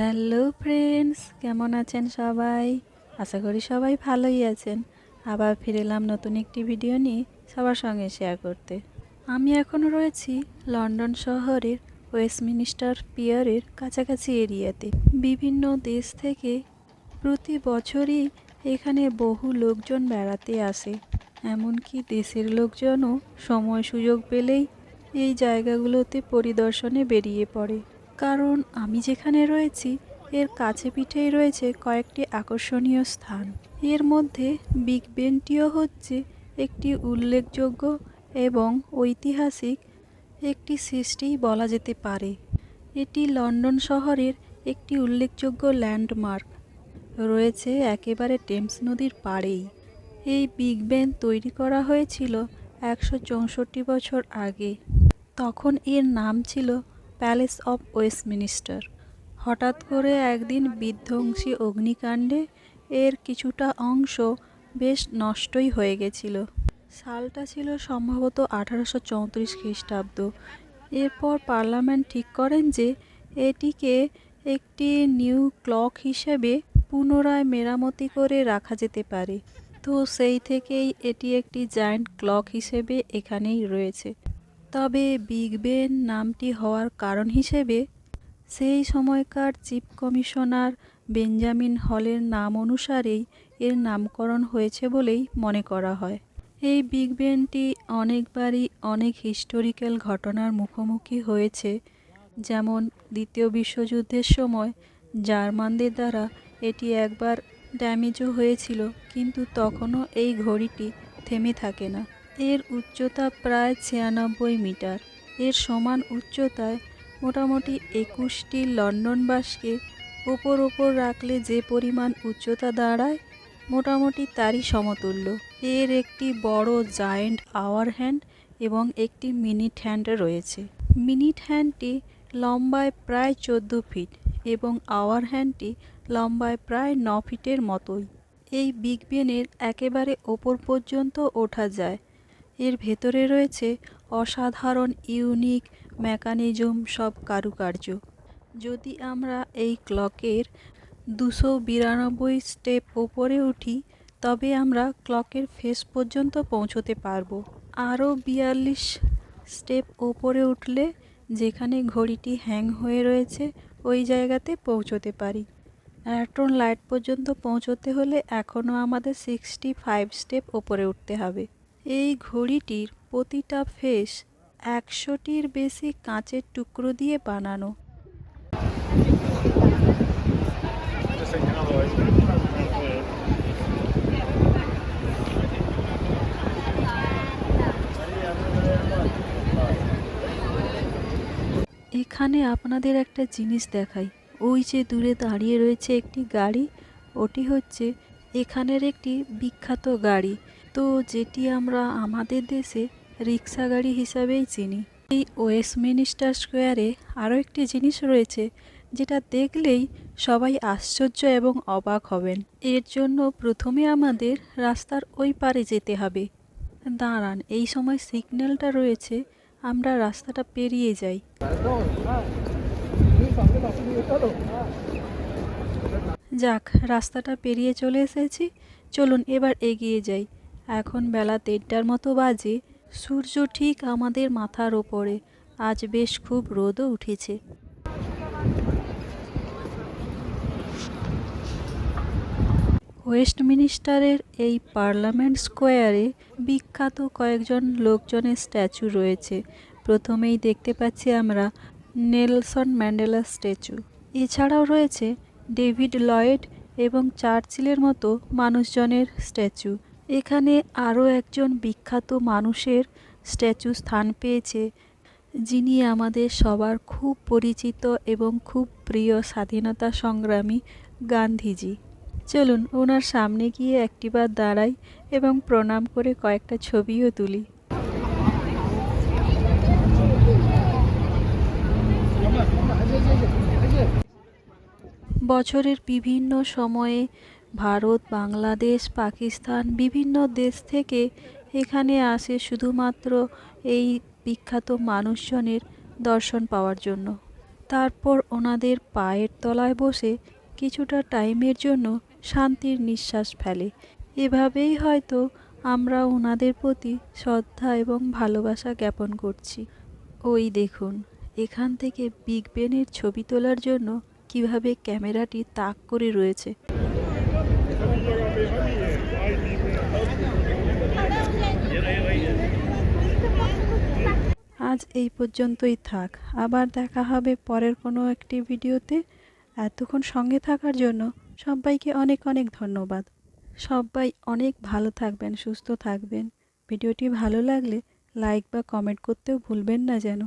Hello friends, কেমন আছেন সবাই? আশা করি সবাই ভালোই আছেন। আবার ফিরেলাম নতুন একটি ভিডিও নিয়ে সবার সঙ্গে শেয়ার করতে। আমি এখন রয়েছি লন্ডন শহরের ওয়েস্টমিনিস্টার পিয়ারের কাছাকাছি এরিয়াতে। বিভিন্ন দেশ থেকে প্রতি বছরই এখানে বহু লোকজন বেড়াতে আসে। এমনকি দেশের লোকজনও সময় সুযোগ পেলেই এই জায়গাগুলোতে পরিদর্শনে বেরিয়ে পড়ে। কারণ আমি যেখানে রয়েছি, এর কাছে পিঠেই রয়েছে কয়েকটি আকর্ষণীয় স্থান। এর মধ্যে বিগ বেনটিও হচ্ছে একটি উল্লেখযোগ্য এবং ঐতিহাসিক একটি সৃষ্টিই বলা যেতে পারে। এটি লন্ডন শহরের একটি উল্লেখযোগ্য ল্যান্ডমার্ক। রয়েছে একেবারে টেমস নদীর পাড়েই। এই বিগ বেন তৈরি করা হয়েছিল একশো চৌষট্টি বছর আগে। তখন এর নাম ছিল প্যালেস অফ ওয়েস্টমিনিস্টার। হঠাৎ করে একদিন বিধ্বংসী অগ্নিকাণ্ডে এর কিছুটা অংশ বেশ নষ্টই হয়ে গেছিল। সালটা ছিল সম্ভবত আঠারোশো চৌত্রিশ খ্রিস্টাব্দ। এরপর পার্লামেন্ট ঠিক করেন যে এটিকে একটি নিউ ক্লক হিসেবে পুনরায় মেরামতি করে রাখা যেতে পারে। তো সেই থেকেই এটি একটি জায়ান্ট ক্লক হিসেবে এখানেই রয়েছে। তবে বিগ বেন নামটি হওয়ার কারণ হিসেবে সেই সময়কার চিফ কমিশনার বেঞ্জামিন হলের নাম অনুসারেই এর নামকরণ হয়েছে বলেই মনে করা হয়। এই বিগ বেনটি অনেকবারই অনেক হিস্টোরিক্যাল ঘটনার মুখোমুখি হয়েছে, যেমন দ্বিতীয় বিশ্বযুদ্ধের সময় জার্মানদের দ্বারা এটি একবার ড্যামেজও হয়েছিল, কিন্তু তখনও এই ঘড়িটি থেমে থাকে না। এর উচ্চতা প্রায় ছিয়ানব্বই মিটার। এর সমান উচ্চতায় মোটামুটি একুশটি লন্ডনবাসকে ওপর ওপর রাখলে যে পরিমাণ উচ্চতা দাঁড়ায়, মোটামুটি তারই সমতুল্য। এর একটি বড় জায়েন্ট আওয়ার হ্যান্ড এবং একটি মিনিট হ্যান্ড রয়েছে। মিনিট হ্যান্ডটি লম্বায় প্রায় চোদ্দ ফিট এবং আওয়ার হ্যান্ডটি লম্বায় প্রায় ন ফিটের মতোই। এই বিগ বেনের একেবারে ওপর পর্যন্ত ওঠা যায়। এর ভেতরে রয়েছে অসাধারণ, ইউনিক মেকানিজম সব কারুকার্য। যদি আমরা এই ক্লকের দুশো বিরানব্বই স্টেপ ওপরে উঠি, তবে আমরা ক্লকের ফেস পর্যন্ত পৌঁছতে পারব। আরও বিয়াল্লিশ স্টেপ ওপরে উঠলে যেখানে ঘড়িটি হ্যাং হয়ে রয়েছে, ওই জায়গাতে পৌঁছতে পারি। অ্যাট্রন লাইট পর্যন্ত পৌঁছতে হলে এখনও আমাদের সিক্সটি ফাইভ স্টেপ ওপরে উঠতে হবে। এই ঘড়িটির প্রতিটা ফেস একশোটির বেশি কাঁচের টুকরো দিয়ে বানানো. এখানে আপনাদের একটা জিনিস দেখাই ওই যে দূরে দাঁড়িয়ে রয়েছে একটি গাড়ি, ওটি হচ্ছে এখানের একটি বিখ্যাত গাড়ি তো যেটি আমরা আমাদের দেশে রিক্সা গাড়ি হিসাবেই চিনি। এই ওয়েস্টমিনিস্টার স্কোয়ারে আরও একটি জিনিস রয়েছে, যেটা দেখলেই সবাই আশ্চর্য এবং অবাক হবেন। এর জন্য প্রথমে আমাদের রাস্তার ওই পারে যেতে হবে। দাঁড়ান, এই সময় সিগন্যালটা রয়েছে, আমরা রাস্তাটা পেরিয়ে যাই। যাক, রাস্তাটা পেরিয়ে চলে এসেছি, চলুন এবার এগিয়ে যাই। এখন বেলা দেড়টার মতো বাজে, সূর্য ঠিক আমাদের মাথার ওপরে। আজ বেশ খুব রোদও উঠেছে। ওয়েস্টমিনিস্টারের এই পার্লামেন্ট স্কোয়ারে বিখ্যাত কয়েকজন লোকজনের স্ট্যাচু রয়েছে। প্রথমেই দেখতে পাচ্ছি আমরা নেলসন ম্যান্ডেলার স্ট্যাচু। এছাড়াও রয়েছে ডেভিড লয়েড এবং চার্চিলের মতো মানুষজনের স্ট্যাচু। এখানে আরও একজন বিখ্যাত মানুষের স্ট্যাচু স্থান পেয়েছে, যিনি আমাদের সবার খুব পরিচিত এবং খুব প্রিয় স্বাধীনতা সংগ্রামী গান্ধীজি। চলুন, ওনার সামনে গিয়ে একটিবার দাঁড়াই এবং প্রণাম করে কয়েকটা ছবিও তুলি। বছরের বিভিন্ন সময়ে ভারত, বাংলাদেশ, পাকিস্তান বিভিন্ন দেশ থেকে এখানে আসে শুধুমাত্র এই বিখ্যাত মানুষজনের দর্শন পাওয়ার জন্য। তারপর ওনাদের পায়ের তলায় বসে কিছুটা টাইমের জন্য শান্তির নিঃশ্বাস ফেলে। এভাবেই হয়তো আমরা ওনাদের প্রতি শ্রদ্ধা এবং ভালোবাসা জ্ঞাপন করছি। ওই দেখুন, এখান থেকে বিগ বেনের ছবি তোলার জন্য কীভাবে ক্যামেরাটি তাক করে রয়েছে। আজ এই পর্যন্তই থাক। আবার দেখা হবে পরের কোনো একটি ভিডিওতে। এতক্ষণ সঙ্গে থাকার জন্য সবাইকে অনেক অনেক ধন্যবাদ। সবাই অনেক ভালো থাকবেন, সুস্থ থাকবেন। ভিডিওটি ভালো লাগলে লাইক বা কমেন্ট করতেও ভুলবেন না যেন।